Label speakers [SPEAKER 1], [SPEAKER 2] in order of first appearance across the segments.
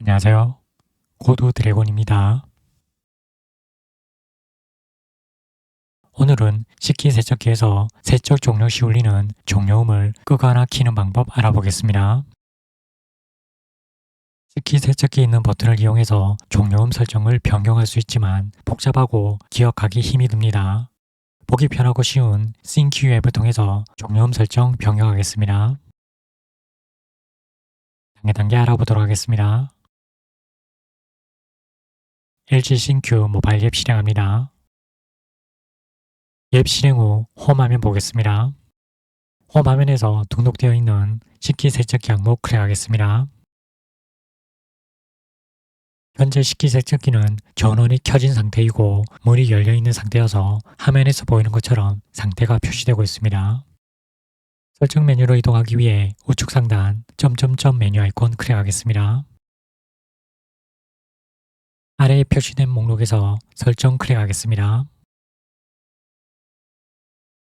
[SPEAKER 1] 안녕하세요. 고도 드래곤입니다.
[SPEAKER 2] 오늘은 식기 세척기에서 세척 종료 시 울리는 종료음을 끄거나 키는 방법 알아보겠습니다. 식기 세척기 있는 버튼을 이용해서 종료음 설정을 변경할 수 있지만 복잡하고 기억하기 힘이 듭니다. 보기 편하고 쉬운 SYNQ 앱을 통해서 종료음 설정 변경하겠습니다.
[SPEAKER 1] 단계 단계 알아보도록 하겠습니다. LG 신큐 모바일 앱 실행합니다.
[SPEAKER 3] 앱 실행 후 홈화면 보겠습니다. 홈화면에서 등록되어 있는 식기세척기 항목 클릭하겠습니다.
[SPEAKER 2] 현재 식기세척기는 전원이 켜진 상태이고 문이 열려있는 상태여서 화면에서 보이는 것처럼 상태가 표시되고 있습니다. 설정 메뉴로 이동하기 위해 우측 상단 점점점 메뉴 아이콘 클릭하겠습니다.
[SPEAKER 3] 아래에 표시된 목록에서 설정 클릭하겠습니다.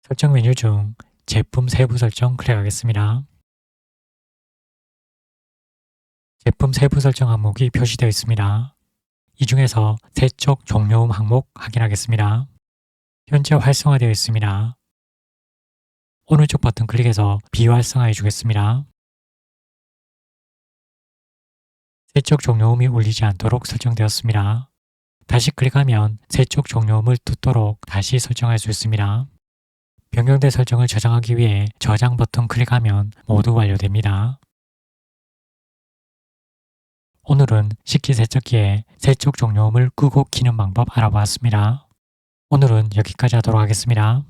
[SPEAKER 1] 설정 메뉴 중 제품 세부 설정 클릭하겠습니다. 제품 세부 설정 항목이 표시되어
[SPEAKER 2] 있습니다. 이 중에서 세척 종료음 항목 확인하겠습니다. 현재 활성화되어 있습니다. 오른쪽 버튼 클릭해서 비활성화해
[SPEAKER 3] 주겠습니다. 세척 종료음이 울리지
[SPEAKER 2] 않도록 설정되었습니다. 다시 클릭하면 세척 종료음을 듣도록 다시 설정할 수 있습니다. 변경된 설정을 저장하기 위해 저장 버튼 클릭하면
[SPEAKER 3] 모두 완료됩니다. 오늘은 식기세척기에 세척 종료음을 끄고 키는 방법 알아보았습니다. 오늘은
[SPEAKER 1] 여기까지 하도록 하겠습니다.